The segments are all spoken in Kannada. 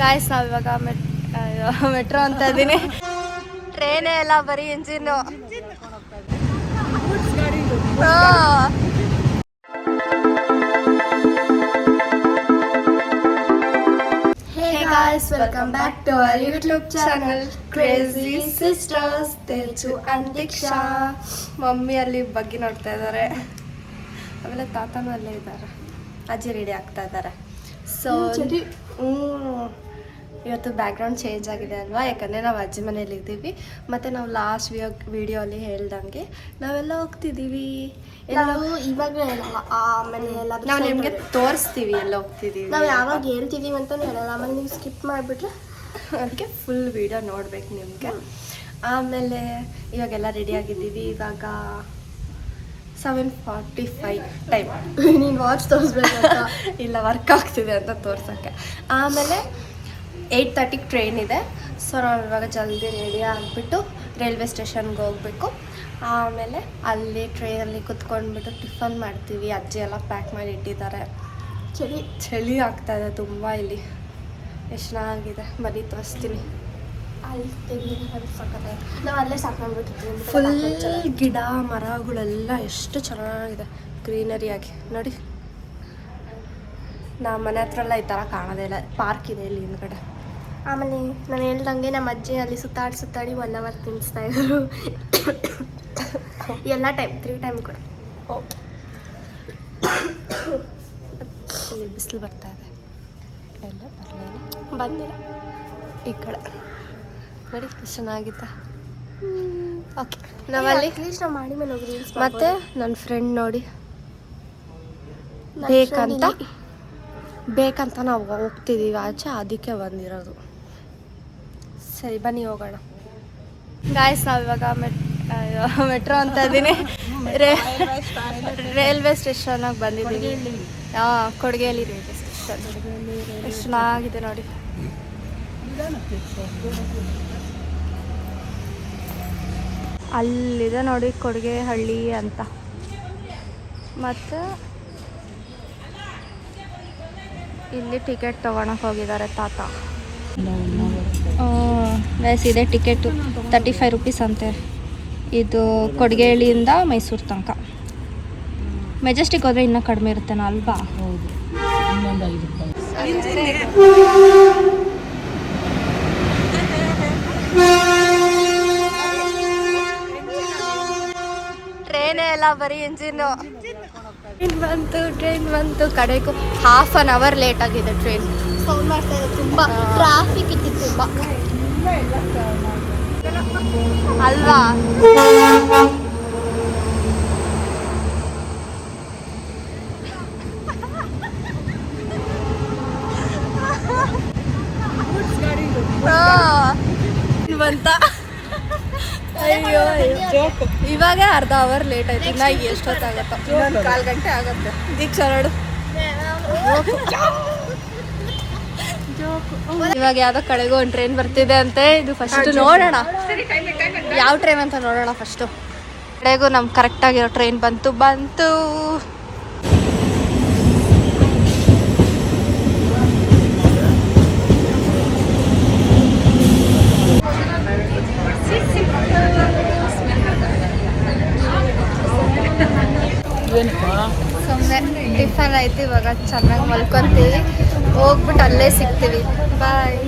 ಗಾಯ್ಸ್ ನಾವು ಇವಾಗ ಮೆಟ್ ಮೆಟ್ರೋ ಅಂತ ಇದ್ದೀನಿ. ಟ್ರೈನೇ ಎಲ್ಲ ಬರೀ engine guys, welcome back to our YouTube channel Crazy Sisters Teju and Deeksha mummy ಅಲ್ಲಿ ಬಗ್ಗೆ ನೋಡ್ತಾ ಇದ್ದಾರೆ. ಆಮೇಲೆ ತಾತನೂ ಅಲ್ಲೇ ಇದ್ದಾರೆ. ಅಜ್ಜಿ ರೆಡಿ ಆಗ್ತಾ ಇದ್ದಾರೆ. ಸೊ ಇವತ್ತು ಬ್ಯಾಕ್ಗ್ರೌಂಡ್ ಚೇಂಜ್ ಆಗಿದೆ ಅಲ್ವಾ? ಯಾಕಂದರೆ ನಾವು ಅಜ್ಜಿ ಮನೇಲಿ ಇದ್ದೀವಿ. ಮತ್ತು ನಾವು ಲಾಸ್ಟ್ ವಿಯೋ ವಿಡಿಯೋ ಅಲ್ಲಿ ಹೇಳ್ದಂಗೆ ನಾವೆಲ್ಲ ಹೋಗ್ತಿದ್ದೀವಿ. ಎಲ್ಲವೂ ಇವಾಗ ಆ ಎಲ್ಲ ನಾವು ನಿಮಗೆ ತೋರಿಸ್ತೀವಿ ಎಲ್ಲ ಹೋಗ್ತಿದ್ದೀವಿ. ನಾವು ಯಾವಾಗ ಹೇಳ್ತಿದ್ದೀವಿ ಅಂತ ಹೇಳಲ್ಲ ಆಮೇಲೆ ನೀವು ಸ್ಕಿಪ್ ಮಾಡಿಬಿಟ್ರೆ ಅದಕ್ಕೆ ಫುಲ್ ವಿಡಿಯೋ ನೋಡ್ಬೇಕು ನಿಮಗೆ. ಆಮೇಲೆ ಇವಾಗೆಲ್ಲ ರೆಡಿ ಆಗಿದ್ದೀವಿ ಇವಾಗ ಸೆವೆನ್ ಫಾರ್ಟಿ ಫೈವ್ ಟೈಮ್ ನೀನು ವಾಚ್ ತೋರಿಸ್ಬೇಕು ಇಲ್ಲ ವರ್ಕ್ ಆಗ್ತಿದೆ ಅಂತ ತೋರ್ಸೋಕ್ಕೆ. ಆಮೇಲೆ ಏಯ್ಟ್ ತರ್ಟಿಗೆ ಟ್ರೈನ್ ಇದೆ. ಸೊ ನಾವು ಇವಾಗ ಜಲ್ದಿ ರೆಡಿ ಆಗಿಬಿಟ್ಟು ರೈಲ್ವೆ ಸ್ಟೇಷನ್ಗೆ ಹೋಗಬೇಕು. ಆಮೇಲೆ ಅಲ್ಲಿ ಟ್ರೈನಲ್ಲಿ ಕುತ್ಕೊಂಡ್ಬಿಟ್ಟು ಟಿಫನ್ ಮಾಡ್ತೀವಿ. ಅಜ್ಜಿ ಎಲ್ಲ ಪ್ಯಾಕ್ ಮಾಡಿ ಇಟ್ಟಿದ್ದಾರೆ. ಚಳಿ ಚಳಿ ಆಗ್ತಾ ಇದೆ ತುಂಬ ಇಲ್ಲಿ. ಎಷ್ಟು ಚೆನ್ನಾಗಿದೆ. ಬರೀ ತೋರಿಸ್ತೀನಿ. ಅಲ್ಲಿ ಸಕ್ಕತ್ತಾಗಿ ನಾವು ಅಲ್ಲೇ ಫುಲ್ ಗಿಡ ಮರಗಳೆಲ್ಲ ಎಷ್ಟು ಚೆನ್ನಾಗಿದೆ. ಗ್ರೀನರಿಯಾಗಿ ನೋಡಿ. ನಮ್ಮ ಮನೆ ಹತ್ರ ಎಲ್ಲ ಈ ಥರ ಕಾಣೋದೇ ಇಲ್ಲ. ಪಾರ್ಕ್ ಇದೆ ಇಲ್ಲಿ ಹಿಂದ್ಗಡೆ. ಆಮೇಲೆ ನಾನು ಹೇಳ್ದಂಗೆ ನಮ್ಮ ಅಜ್ಜಿ ಅಲ್ಲಿ ಸುತ್ತಾಡಿ ಸುತ್ತಾಡಿ ಒನ್ ಅವರ್ ತಿನ್ನಿಸ್ತಾ ಇದ್ರು. ಎಲ್ಲ ಟೈಮ್ ತ್ರೀ ಟೈಮ್ ಕೂಡ. ಓಕೆ ಬಿಸಿಲು ಬರ್ತಾ ಇದೆ. ಎಲ್ಲ ಬರಲಿಲ್ಲ. ಬಂದಿಲ್ಲ. ಈ ಕಡೆ. ನೋಡಿ ಎಷ್ಟು ಚೆನ್ನಾಗಿದೆ ಓಕೆ ನಾವಲ್ಲಿ ನಾವು ಮಾಡಿ ಮೇಲೆ ಹೋಗಿ ಮತ್ತೆ ನನ್ನ ಫ್ರೆಂಡ್ ನೋಡಿ. ಬೇಕಂತ? ಬೇಕಂತ ನಾವು ಹೋಗ್ತಿದ್ದೀವಿ ಆಚೆ ಅದಕ್ಕೆ ಬಂದಿರೋದು. ಸರಿ, ಬನ್ನಿ ಹೋಗೋಣ. ಗಾಯ್ಸ್ ನಾವು ಇವಾಗ ಮೆಟ್ ಮೆಟ್ರೋ ಅಂತ ಇದ್ದೀನಿ. ರೈಲ್ವೆ ಸ್ಟೇಷನಾಗಿ ಬಂದಿದ್ದೀವಿ. ಹಾಂ ಕೊಡಗೇಲಿ ರೈಲ್ವೆ ಸ್ಟೇಷನ್ ಎಷ್ಟು ಚೆನ್ನಾಗಿದೆ ನೋಡಿ. ಅಲ್ಲಿದೆ ನೋಡಿ ಕೊಡುಗೆ ಹಳ್ಳಿ ಅಂತ. ಮತ್ತು ಇಲ್ಲಿ ಟಿಕೆಟ್ ತೊಗೊಳಕ್ಕೆ ಹೋಗಿದ್ದಾರೆ ತಾತ. ವಯಸ್ ಇದೆ ಟಿಕೆಟು ತರ್ಟಿ ಫೈವ್ ರುಪೀಸ್ ಅಂತೆ. ಇದು ಕೊಡಗೇಳಿಯಿಂದ ಮೈಸೂರು ತನಕ. ಮೆಜೆಸ್ಟಿಕ್ ಹೋದರೆ ಇನ್ನೂ ಕಡಿಮೆ ಇರುತ್ತೇನೋ ಅಲ್ವಾ? ಟ್ರೈನೇ ಎಲ್ಲ ಬರೀ ಇಂಜಿನ್ನು ಟ್ರೈನ್ ಬಂತು ಟ್ರೈನ್ ಬಂತು. ಕಡೆಗೂ ಹಾಫ್ ಅನ್ ಅವರ್ ಲೇಟ್ ಆಗಿದೆ ಟ್ರೈನ್ ಸೌಂಡ್ ಮಾಡ್ತಾ ಇದೆ ತುಂಬ ಟ್ರಾಫಿಕ್ ಇತ್ತು ತುಂಬ. ಅಲ್ವಾ? ಬಂತ ಅಯ್ಯೋ ಇವಾಗ ಅರ್ಧ ಅವರ್ ಲೇಟ್ ಆಯ್ತು. ಇನ್ನ ಎಷ್ಟೊತ್ತಾಗತ್ತೋ. ಕಾಲು ಗಂಟೆ ಆಗುತ್ತೆ. ದೀಕ್ಷಾ ನೋಡು. ಇವಾಗ ಯಾವ್ದೋ ಕಡೆಗೂ ಒಂದು ಟ್ರೈನ್ ಬರ್ತಿದೆ ಅಂತೆ. ಇದು ಫಸ್ಟ್ ನೋಡೋಣ. ಯಾವ ಟ್ರೈನ್ ಅಂತ ನೋಡೋಣ ಫಸ್ಟು ಕಡೆಗೂ ನಮ್ಗೆ ಕರೆಕ್ಟಾಗಿರೋ ಟ್ರೈನ್ ಬಂತು ಬಂತು. ಸುಮ್ಮನೆ ಟಿಫನ್ ಆಯ್ತು ಇವಾಗ ಚೆನ್ನಾಗಿ ಮಲ್ಕೊಂತೀವಿ. ಹೋಗ್ಬಿಟ್ಟು ಅಲ್ಲೇ ಸಿಗ್ತೀವಿ. ಬಾಯ್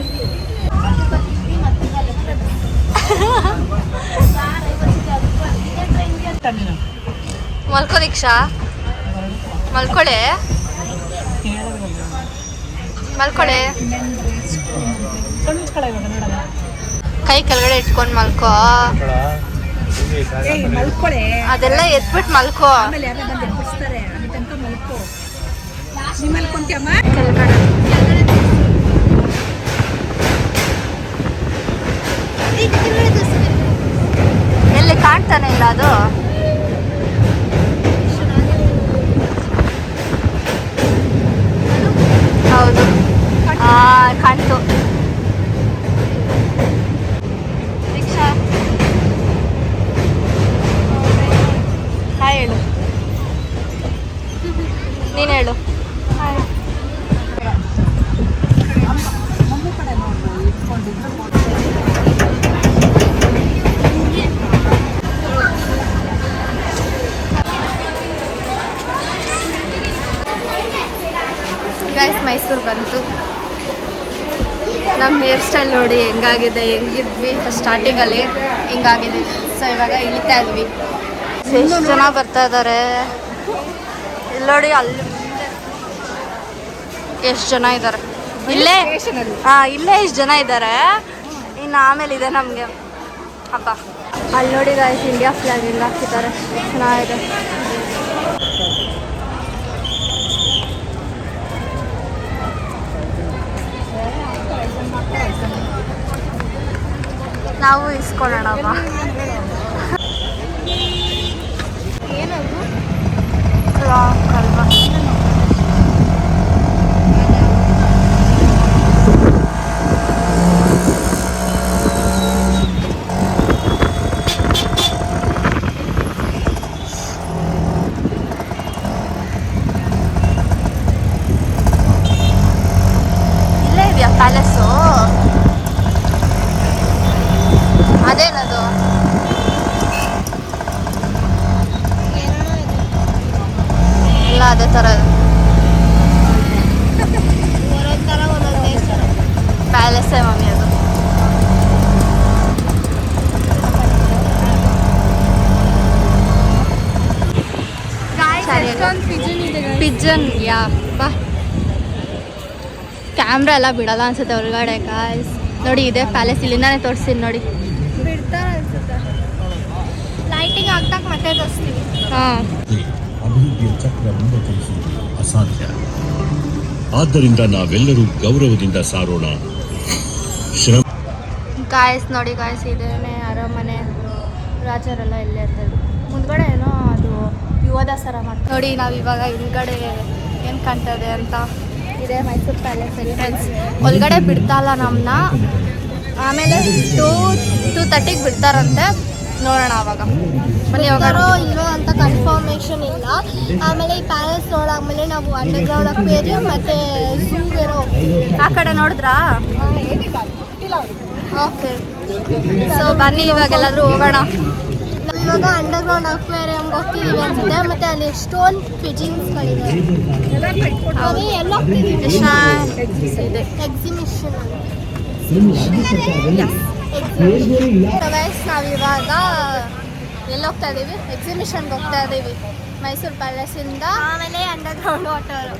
ಮಲ್ಕೋ ದೀಕ್ಷಾ. ಮಲ್ಕೊಳೆ. ಮಲ್ಕೊಳೆ. ಕೈ ಕೆಳಗಡೆ ಇಟ್ಕೊಂಡು ಮಲ್ಕೋ. ಅದೆಲ್ಲ ಎತ್ಬಿಟ್ ಮಲ್ಕೋ. ಆಮೇಲೆ ಯಾರ ಬಂದು ಎಬ್ಬಿಸ್ತಾರೆ ಅಲ್ಲಿ ತನಕ ಮಲ್ಕೋ ನೀ ಮಲ್ಕೊಂತೀಯಮ್ಮ ಕೆಳಗಡೆ ಕಾಣ್ತಾನೆ ಇಲ್ಲ ಅದು? ನಮ್ಮ ಹೇರ್ ಸ್ಟೈಲ್ ನೋಡಿ ಹೆಂಗಾಗಿದೆ ಹೆಂಗಿದ್ವಿ ಸ್ಟಾರ್ಟಿಂಗಲ್ಲಿ ಹಿಂಗಾಗಿದೆ. ಸೊ ಇವಾಗ ಇಳಿತಾ ಇದ್ವಿ. ಎಷ್ಟು ಜನ ಬರ್ತಾ ಇದ್ದಾರೆ ಇಲ್ಲಿ ನೋಡಿ ಅಲ್ಲಿ ಎಷ್ಟು ಜನ ಇದ್ದಾರೆ ಇಲ್ಲೇ? ಹಾಂ ಇಲ್ಲೇ ಎಷ್ಟು ಜನ ಇದ್ದಾರೆ ಇನ್ನು ಆಮೇಲೆ ಇದೆ ನಮಗೆ. ಹಬ್ಬ. ಅಲ್ಲಿ ನೋಡಿ ಗಾಯ್ಸ್ ಇಂಡಿಯಾ ಫ್ಲಾಗ್ ಹಿಂಗೆ ಹಾಕಿದ್ದಾರೆ. ಚೆನ್ನಾಗಿದೆ. ನಾವು ಇಸ್ಕೊಳ್ಳೋಣ ಏನದು ರಾಕ್ ಅಲ್ವಾ ಇಲ್ಲೇ ಇದೆಯಾ ಪ್ಯಾಲೇಸು ಅದೇನದು ಎಲ್ಲ ಅದೇ ಥರ ಪ್ಯಾಲೇಸೇ ಮಮ್ಮಿ ಅದು. ಪಿಜನ್ ಯಾ ಬಾ. ಕ್ಯಾಮ್ರಾ ಎಲ್ಲ ಬಿಡಲ್ಲ ಅನ್ಸುತ್ತೆ ಹೊರಗಡೆ ಕಾಯ್ಸ್ ನೋಡಿ ಇದೆ ಪ್ಯಾಲೇಸ್ ಇಲ್ಲಿಂದಾನೆ ತೋರಿಸ್ತೀನಿ ನೋಡಿ. ಬಿಡ್ತಾರೆ ಅನ್ಸುತ್ತೆ. ಲೈಟಿಂಗ್ ಹಾಕ್ದಾಗ ಮತ್ತೆ ತೋರಿಸ್ತೀವಿ. ಹಾಂ. ಅಭಿವೃದ್ಧಿಯ ಚಕ್ರ ಮುಂದೆ ಚಲಿಸುವುದು ಅಸಾಧ್ಯ. ಆದ್ದರಿಂದ ನಾವೆಲ್ಲರೂ ಗೌರವದಿಂದ ಸಾರೋಣ. ಶ್ರಮ ಗಾಯಸ್ ನೋಡಿ ಗಾಯಸ್ ಇದೇನೆ ಅರಮನೆ. ರಾಜರೆಲ್ಲ ಇಲ್ಲೇ ಇರ್ತಾರೆ. ಮುಂದ್ಗಡೆ ಏನೋ ಅದು ಯುವದಸರ ಮಾಡ್ತಾರೆ. ನೋಡಿ ನಾವು ಇವಾಗ ಹಿಂದ್ಗಡೆ ಏನು ಕಾಣ್ತದೆ ಅಂತ? ಇದೆ ಮೈಸೂರು ಪ್ಯಾಲೇಸ್ ಎಂಟ್ರೆನ್ಸ್ ಒಳಗಡೆ ಬಿಡ್ತಲ್ಲ ನಮ್ಮನ್ನ ಆಮೇಲೆ ಟೂ ಟೂ ತರ್ಟಿಗೆ ಬಿಡ್ತಾರಂತೆ. ನೋಡೋಣ ಅವಾಗ. ಬನ್ನಿ ಹೋಗೋಣ ಇಲ್ವೋ ಅಂತ ಕನ್ಫರ್ಮೇಷನ್ ಇಲ್ಲ. ಆಮೇಲೆ ಈ ಪ್ಯಾಲೇಸ್ ನೋಡಾದ್ಮೇಲೆ ನಾವು ಅಂಡರ್ಗ್ರೌಂಡ್ ಅಕ್ವೇರಿಯಂ ಮತ್ತೆ ಝೂಗೆರೋ ಆ ಕಡೆ ನೋಡಿದ್ರಾ? ಓಕೆ ಸೊ ಬನ್ನಿ ಇವಾಗ ಎಲ್ಲಾದರೂ ಹೋಗೋಣ. ಇವಾಗ ಅಂಡರ್ಗ್ರೌಂಡ್ ಅಕ್ವೇರಿಯಂಗೆ ಹೋಗ್ತಿದ್ದೀವಿ ಅನ್ಸುತ್ತೆ. ಮತ್ತೆ ಅಲ್ಲಿ ಸ್ಟೋನ್ ಪಿಜಿನ್ಸ್ಗಳಿದೆ ಅದೇ ಎಲ್ಲ ಎಕ್ಸಿಬಿಷನ್ ಇದೆ ಎಕ್ಸಿಬಿಷನ್ ನಾವಿವಾಗ ಎಲ್ಲಿ ಹೋಗ್ತಾ ಇದ್ದೀವಿ ಎಕ್ಸಿಬಿಷನ್ಗೆ ಹೋಗ್ತಾ ಇದ್ದೀವಿ ಮೈಸೂರು ಪ್ಯಾಲೇಸಿಂದ ಆಮೇಲೆ ಅಂಡರ್ಗ್ರೌಂಡ್ ವಾಟರ್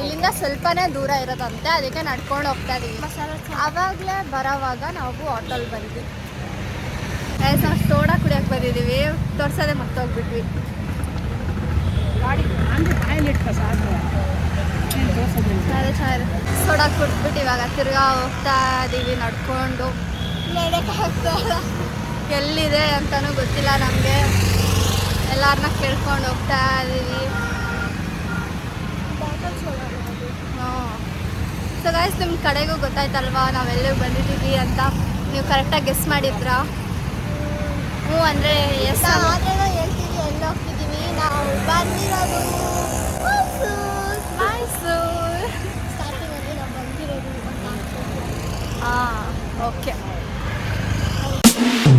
ಇಲ್ಲಿಂದ ಸ್ವಲ್ಪನೇ ದೂರ ಇರೋದಂತೆ ಅದಕ್ಕೆ ನಡ್ಕೊಂಡು ಹೋಗ್ತಾ ಇದ್ದೀವಿ ಆವಾಗಲೇ ಬರೋವಾಗ ನಾವು ಆಟೋಲ್ ಬಂದ್ವಿ. ನಾವು ಸೋಡಾ ಕುಡಿಯೋಕೆ ಬಂದಿದ್ದೀವಿ ತೋರ್ಸೋದೆ ತೋರ್ಸೋದಿಲ್ಲ. ಅದೇ ಚೆನ್ನಾಗಿದೆ ಸೋಡಾ ಕುಡ್ದ್ಬಿಟ್ಟು ಇವಾಗ ತಿರ್ಗಾ ಹೋಗ್ತಾ ಇದ್ದೀವಿ ನಡ್ಕೊಂಡು. ಎಲ್ಲಿದೆ ಅಂತಲೂ ಗೊತ್ತಿಲ್ಲ ನಮಗೆ. ಎಲ್ಲರನ್ನ ಕೇಳ್ಕೊಂಡು ಹೋಗ್ತಾ ಇದ್ದೀವಿ ಸೊ ಗಾಯ್ಸ್ ನಿಮ್ಮ ಕಡೆಗೂ ಗೊತ್ತಾಯ್ತಲ್ವಾ ನಾವೆಲ್ಲೂ ಬಂದಿದ್ದೀವಿ ಅಂತ? ನೀವು ಕರೆಕ್ಟಾಗಿ ಗೆಸ್ ಮಾಡಿದ್ರಾ? ಹ್ಞೂ ಅಂದರೆ ಎಸ್ ಆದ್ರೂ ಹೇಳ್ತೀವಿ ಎಲ್ಲಿ ಹೋಗ್ತಿದ್ದೀವಿ ನಾವು ಬಂದಿರೋದು ಮೈಸೂರು. ಸ್ಟಾರ್ಟಿಂಗಲ್ಲಿ ನಾವು ಬಂದಿರೋದು ಹಾಂ ಓಕೆ Yeah.